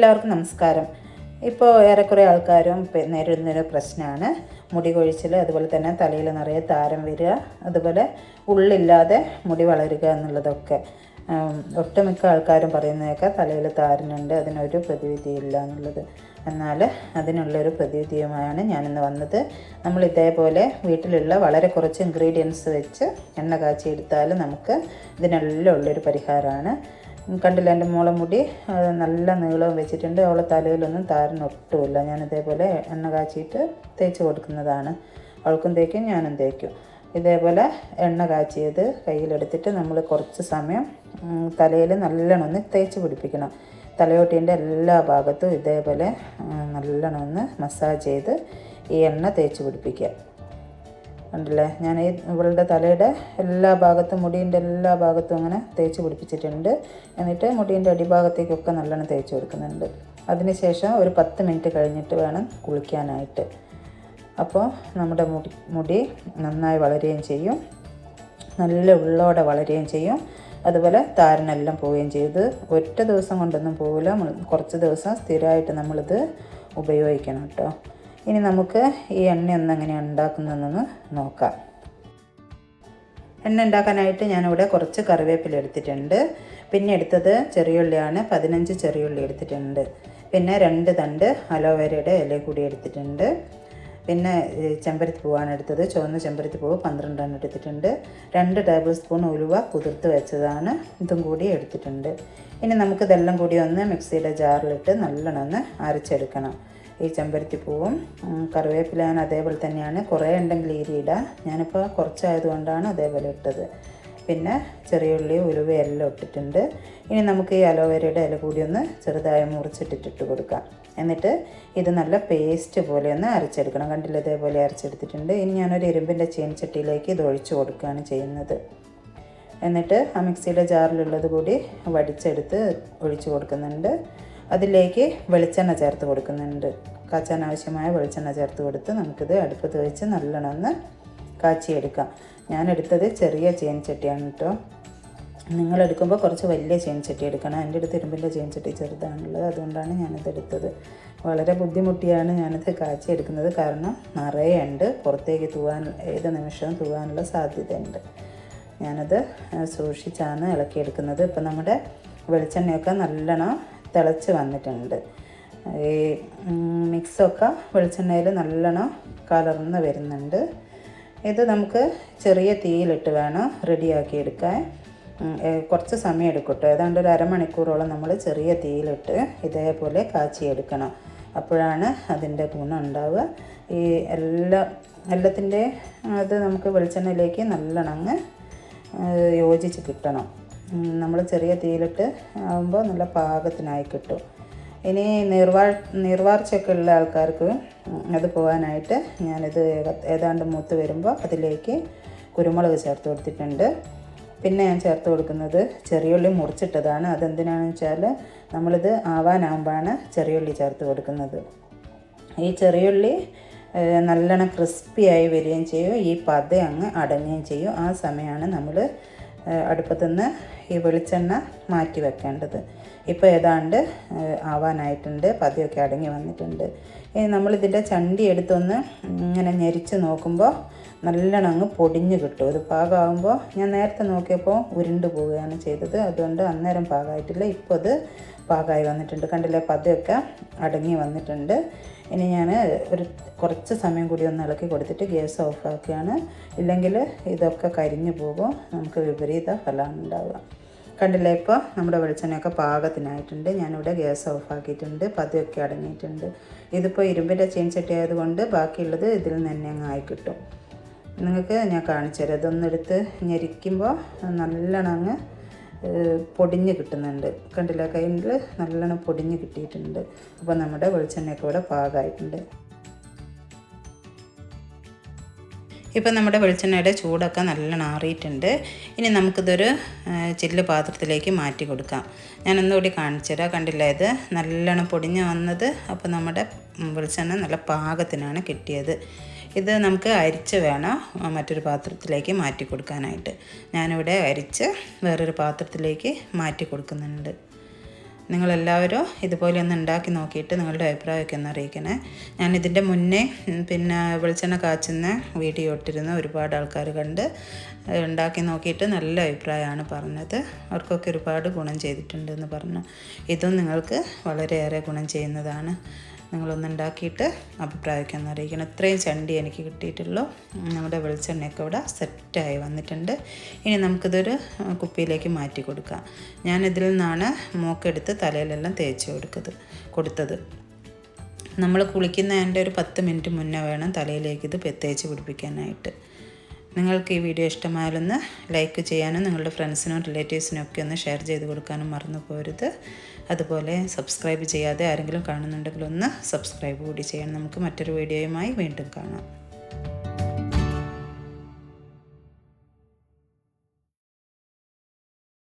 എല്ലാവർക്കും നമസ്കാരം. ഇപ്പോൾ ഏറെക്കുറെ ആൾക്കാരും നേരിടുന്നൊരു പ്രശ്നമാണ് മുടി കൊഴിച്ചിൽ അതുപോലെ തന്നെ തലയിൽ നിറയെ താരം വരിക അതുപോലെ ഉള്ളില്ലാതെ മുടി വളരുക എന്നുള്ളതൊക്കെ. ഒട്ടുമിക്ക ആൾക്കാരും പറയുന്നതൊക്കെ തലയിൽ താരനുണ്ട് അതിനൊരു പ്രതിവിധിയില്ല എന്നുള്ളത്. എന്നാൽ അതിനുള്ളൊരു പ്രതിവിധിയുമായാണ് ഞാനിന്ന് വന്നത്. നമ്മൾ ഇതേപോലെ വീട്ടിലുള്ള വളരെ കുറച്ച് ഇൻഗ്രീഡിയൻസ് വെച്ച് എണ്ണ കാച്ചി എടുത്താൽ നമുക്ക് ഇതിനെല്ലാം ഉള്ളൊരു പരിഹാരമാണ്. കണ്ടില്ല എന്റെ മോളെ മുടി നല്ല നീളവും വെച്ചിട്ടുണ്ട്. അവളെ തലയിലൊന്നും താരനൊട്ടുമില്ല ഞാൻ ഇതേപോലെ എണ്ണ കാച്ചിയിട്ട് തേച്ച് കൊടുക്കുന്നതാണ്. അവൾക്കും തേക്കും ഞാനും തേക്കും. ഇതേപോലെ എണ്ണ കാച്ചിയത് കയ്യിലെടുത്തിട്ട് നമ്മൾ കുറച്ച് സമയം തലയിൽ നല്ലോണം ഒന്ന് തേച്ച് പിടിപ്പിക്കണം. തലയോട്ടീന്റെ എല്ലാ ഭാഗത്തും ഇതേപോലെ നല്ലോണം ഒന്ന് മസാജ് ചെയ്ത് ഈ എണ്ണ തേച്ച് പിടിപ്പിക്കുക. ഉണ്ടല്ലേ ഞാൻ ഈ ഇവളുടെ തലയുടെ എല്ലാ ഭാഗത്തും മുടീന്റെ എല്ലാ ഭാഗത്തും അങ്ങനെ തേച്ച് പിടിപ്പിച്ചിട്ടുണ്ട്. എന്നിട്ട് മുടീന്റെ അടിഭാഗത്തേക്കൊക്കെ നല്ലോണം തേച്ച് കൊടുക്കുന്നുണ്ട്. അതിനുശേഷം ഒരു പത്ത് മിനിറ്റ് കഴിഞ്ഞിട്ട് വേണം കുളിക്കാനായിട്ട്. അപ്പോൾ നമ്മുടെ മുടി മുടി നന്നായി വളരുകയും ചെയ്യും. നല്ല ഉള്ളോടെ വളരുകയും ചെയ്യും. അതുപോലെ താരനെല്ലാം പോവുകയും ചെയ്ത് ഒറ്റ ദിവസം കൊണ്ടൊന്നും പോവില്ല. കുറച്ച് ദിവസം സ്ഥിരമായിട്ട് നമ്മളിത് ഉപയോഗിക്കണം കേട്ടോ. ഇനി നമുക്ക് ഈ എണ്ണ ഒന്ന് എങ്ങനെ ഉണ്ടാക്കുന്നതെന്ന് നോക്കാം. എണ്ണ ഉണ്ടാക്കാനായിട്ട് ഞാനിവിടെ കുറച്ച് കറിവേപ്പില എടുത്തിട്ടുണ്ട്. പിന്നെ എടുത്തത് ചെറിയുള്ളിയാണ് പതിനഞ്ച് ചെറിയുള്ളി എടുത്തിട്ടുണ്ട്. പിന്നെ രണ്ട് തണ്ട് അലോവേരയുടെ ഇല കൂടി എടുത്തിട്ടുണ്ട്. പിന്നെ ചെമ്പരത്തി പൂവാണ് എടുത്തത് ചുവന്ന ചെമ്പരത്തി പൂവ് പന്ത്രണ്ടെണ്ണം എടുത്തിട്ടുണ്ട്. രണ്ട് ടേബിൾ സ്പൂൺ ഉലുവ കുതിർത്ത് വെച്ചതാണ് ഇതും കൂടി എടുത്തിട്ടുണ്ട്. ഇനി നമുക്ക് ഇതെല്ലാം കൂടി ഒന്ന് മിക്സിയുടെ ജാറിലിട്ട് നല്ലോണം ഒന്ന് അരച്ചെടുക്കണം. ഈ ചെമ്പരത്തി പൂവും കറിവേപ്പില ഞാൻ അതേപോലെ തന്നെയാണ് കുറേ ഉണ്ടെങ്കിൽ ഈരിയിടാം. ഞാനിപ്പോൾ കുറച്ചായതുകൊണ്ടാണ് അതേപോലെ ഇട്ടത്. പിന്നെ ചെറിയ ഉള്ളി ഉലുവ എല്ലാം ഇട്ടിട്ടുണ്ട്. ഇനി നമുക്ക് ഈ അലോവേരയുടെ ഇല കൂടി ഒന്ന് ചെറുതായി മുറിച്ചിട്ടിട്ടിട്ട് കൊടുക്കാം. എന്നിട്ട് ഇത് നല്ല പേസ്റ്റ് പോലെ ഒന്ന് അരച്ചെടുക്കണം. കണ്ടില്ല? ഇതേപോലെ അരച്ചെടുത്തിട്ടുണ്ട്. ഇനി ഞാനൊരു ഇരുമ്പിന്റെ ചീനച്ചട്ടിയിലേക്ക് ഇത് ഒഴിച്ചു കൊടുക്കുകയാണ് ചെയ്യുന്നത്. എന്നിട്ട് ആ മിക്സിയുടെ ജാറിലുള്ളത് കൂടി വടിച്ചെടുത്ത് ഒഴിച്ചു കൊടുക്കുന്നുണ്ട്. അതിലേക്ക് വെളിച്ചെണ്ണ ചേർത്ത് കൊടുക്കുന്നുണ്ട്. കാച്ചാൻ ആവശ്യമായ വെളിച്ചെണ്ണ ചേർത്ത് കൊടുത്ത് നമുക്കിത് അടുപ്പത്ത് വെച്ച് നല്ലോണം ഒന്ന് കാച്ചിയെടുക്കാം ഞാൻ എടുത്തത് ചെറിയ ചീനച്ചട്ടിയാണ് കേട്ടോ നിങ്ങളെടുക്കുമ്പോൾ കുറച്ച് വലിയ ചീനച്ചട്ടി എടുക്കണം. എന്റെ അടുത്ത് ഇരുമ്പിന്റെ ചീനച്ചട്ടി ചെറുതാണുള്ളത്. അതുകൊണ്ടാണ് ഞാനിത് എടുത്തത് വളരെ ബുദ്ധിമുട്ടിയാണ് ഞാനിത് കാച്ചിയെടുക്കുന്നത് കാരണം നിറയെ ഉണ്ട് പുറത്തേക്ക് തൂവാൻ ഏത് നിമിഷവും തൂവാനുള്ള സാധ്യതയുണ്ട്. ഞാനത് സൂക്ഷിച്ചാണ് ഇളക്കിയെടുക്കുന്നത്. ഇപ്പം നമ്മുടെ വെളിച്ചെണ്ണയൊക്കെ നല്ലോണം തിളച്ച് വന്നിട്ടുണ്ട്. ഈ മിക്സൊക്കെ വെളിച്ചെണ്ണയിൽ നല്ലോണം കലർന്ന് വരുന്നുണ്ട്. ഇത് നമുക്ക് ചെറിയ തീയിലിട്ട് വേണം റെഡിയാക്കി എടുക്കാൻ. കുറച്ച് സമയം എടുക്കട്ടോ. കേട്ടോ ഏതാണ്ട് ഒരു അരമണിക്കൂറോളം നമ്മൾ ചെറിയ തീയിലിട്ട് ഇതേപോലെ കാച്ചിയെടുക്കണം. അപ്പോഴാണ് അതിന്റെ ഗുണം ഉണ്ടാവുക. ഈ എല്ലാ എല്ലാത്തിന്റെ അത് നമുക്ക് വെളിച്ചെണ്ണയിലേക്ക് നല്ലോണം അങ്ങ് യോജിച്ച് കിട്ടണം. നമ്മൾ ചെറിയ തീയിലിട്ട് ആകുമ്പോൾ നല്ല പാകത്തിനായി കിട്ടും. ഇനി നീർവാ നീർവാർച്ചയൊക്കെ ഉള്ള ആൾക്കാർക്ക് അത് പോകാനായിട്ട് ഞാനിത് ഏതാണ്ട് മൂത്ത് വരുമ്പോൾ അതിലേക്ക് കുരുമുളക് ചേർത്ത് കൊടുത്തിട്ടുണ്ട്. പിന്നെ ഞാൻ ചേർത്ത് കൊടുക്കുന്നത് ചെറിയുള്ളി മുറിച്ചിട്ടതാണ്. അതെന്തിനാണെന്ന് വെച്ചാൽ നമ്മളിത് ആവാനാകുമ്പോഴാണ് ചെറിയുള്ളി ചേർത്ത് കൊടുക്കുന്നത്. ഈ ചെറിയുള്ളി നല്ലോണം ക്രിസ്പിയായി വരികയും ചെയ്യും. ഈ പത അങ്ങ് അടങ്ങുകയും ചെയ്യും. ആ സമയമാണ് നമ്മൾ അടുപ്പത്തുനിന്ന് ഈ വെളിച്ചെണ്ണ മാറ്റി വെക്കേണ്ടത്. ഇപ്പോൾ ഏതാണ്ട് ആവാനായിട്ടുണ്ട് പതിയൊക്കെ അടങ്ങി വന്നിട്ടുണ്ട്. ഇനി നമ്മളിതിന്റെ ചണ്ടി എടുത്തൊന്ന് ഇങ്ങനെ ഞെരിച്ച് നോക്കുമ്പോൾ നല്ലോണം അങ്ങ് പൊടിഞ്ഞ് കിട്ടും. ഇത് പാകമാകുമ്പോൾ ഞാൻ നേരത്തെ നോക്കിയപ്പോൾ ഉരുണ്ട് പോവുകയാണ് ചെയ്തത്. അതുകൊണ്ട് അന്നേരം പാകമായിട്ടില്ല ഇപ്പോൾ ഇത് പാകമായി വന്നിട്ടുണ്ട്. കണ്ടില്ലേ? പതയൊക്കെ അടങ്ങി വന്നിട്ടുണ്ട്. ഇനി ഞാൻ ഒരു കുറച്ച് സമയം കൂടി ഒന്ന് ഇളക്കി കൊടുത്തിട്ട് ഗ്യാസ് ഓഫാക്കുകയാണ് ഇല്ലെങ്കിൽ ഇതൊക്കെ കരിഞ്ഞു പോകും. നമുക്ക് വിപരീത ഫലമാണ് ഉണ്ടാവുക. കണ്ടില്ലേ? ഇപ്പോൾ നമ്മുടെ വെളിച്ചെണ്ണയൊക്കെ പാകത്തിനായിട്ടുണ്ട്. ഞാനിവിടെ ഗ്യാസ് ഓഫാക്കിയിട്ടുണ്ട് പതിയൊക്കെ അടങ്ങിയിട്ടുണ്ട്. ഇതിപ്പോൾ ഇരുമ്പിന്റെ ചീൻചട്ടി ആയതുകൊണ്ട് ബാക്കിയുള്ളത് ഇതിൽ തന്നെ അങ്ങ് ആയി കിട്ടും. നിങ്ങൾക്ക് ഞാൻ കാണിച്ചു തരാം ഇതൊന്നെടുത്ത് ഞെരിക്കുമ്പോൾ നല്ലോണം അങ്ങ് പൊടിഞ്ഞ് കിട്ടുന്നുണ്ട്. കണ്ടില്ല? കയ്യിൽ നല്ലോണം പൊടിഞ്ഞ് കിട്ടിയിട്ടുണ്ട്. അപ്പോൾ നമ്മുടെ വെളിച്ചെണ്ണയൊക്കെ ഇവിടെ പാകമായിട്ടുണ്ട് ഇപ്പം നമ്മുടെ വെളിച്ചെണ്ണയുടെ ചൂടൊക്കെ നല്ലോണം ആറിയിട്ടുണ്ട്. ഇനി നമുക്കിതൊരു ചില്ല് പാത്രത്തിലേക്ക് മാറ്റി കൊടുക്കാം. ഞാൻ ഒന്നുകൂടി കാണിച്ചു തരാം. കണ്ടില്ല? ഇത് നല്ലോണം പൊടിഞ്ഞ് വന്നത്. അപ്പോൾ നമ്മുടെ വെളിച്ചെണ്ണ നല്ല പാകത്തിനാണ് കിട്ടിയത്. ഇത് നമുക്ക് അരിച്ച് വേണം മറ്റൊരു പാത്രത്തിലേക്ക് മാറ്റി കൊടുക്കാനായിട്ട്. ഞാനിവിടെ അരിച്ച് വേറൊരു പാത്രത്തിലേക്ക് മാറ്റി കൊടുക്കുന്നുണ്ട്. നിങ്ങളെല്ലാവരും ഇതുപോലെ ഒന്ന് ഉണ്ടാക്കി നോക്കിയിട്ട് നിങ്ങളുടെ അഭിപ്രായമൊക്കെ ഒന്ന് അറിയിക്കണേ. ഞാൻ ഇതിന്റെ മുന്നേ പിന്നെ വെളിച്ചെണ്ണ കാച്ചുന്ന വീഡിയോ ഇട്ടിരുന്ന ഒരുപാട് ആൾക്കാർ കണ്ട് ഉണ്ടാക്കി നോക്കിയിട്ട് നല്ല അഭിപ്രായമാണ് പറഞ്ഞത്. അവർക്കൊക്കെ ഒരുപാട് ഗുണം ചെയ്തിട്ടുണ്ടെന്ന് പറഞ്ഞു. ഇതും നിങ്ങൾക്ക് വളരെയേറെ ഗുണം ചെയ്യുന്നതാണ്. നിങ്ങളൊന്ന് ഉണ്ടാക്കിയിട്ട് അഭിപ്രായമൊക്കെ ഒന്ന് അറിയിക്കണം. ഇത്രയും ചണ്ടി എനിക്ക് കിട്ടിയിട്ടുള്ളൂ. നമ്മുടെ വെളിച്ചെണ്ണയൊക്കെ ഇവിടെ സെറ്റായി വന്നിട്ടുണ്ട്. ഇനി നമുക്കിതൊരു കുപ്പിയിലേക്ക് മാറ്റി കൊടുക്കാം. ഞാൻ ഇതിൽ നിന്നാണ് മൂക്കെടുത്ത് തലയിലെല്ലാം തേച്ച് കൊടുക്കുന്നത് കൊടുത്തത്. നമ്മൾ കുളിക്കുന്നതിന്റെ ഒരു പത്ത് മിനിറ്റ് മുന്നേ വേണം തലയിലേക്ക് ഇത് തേച്ച് പിടിപ്പിക്കാനായിട്ട്. നിങ്ങൾക്ക് ഈ വീഡിയോ ഇഷ്ടമായാലൊന്ന് ലൈക്ക് ചെയ്യാനും നിങ്ങളുടെ ഫ്രണ്ട്സിനും റിലേറ്റീവ്സിനും ഒക്കെ ഒന്ന് ഷെയർ ചെയ്ത് കൊടുക്കാനും മറന്നു പോരുത്. അതുപോലെ സബ്സ്ക്രൈബ് ചെയ്യാതെ ആരെങ്കിലും കാണുന്നുണ്ടെങ്കിൽ ഒന്ന് സബ്സ്ക്രൈബ് കൂടി ചെയ്യണം. നമുക്ക് മറ്റൊരു വീഡിയോയുമായി വീണ്ടും കാണാം.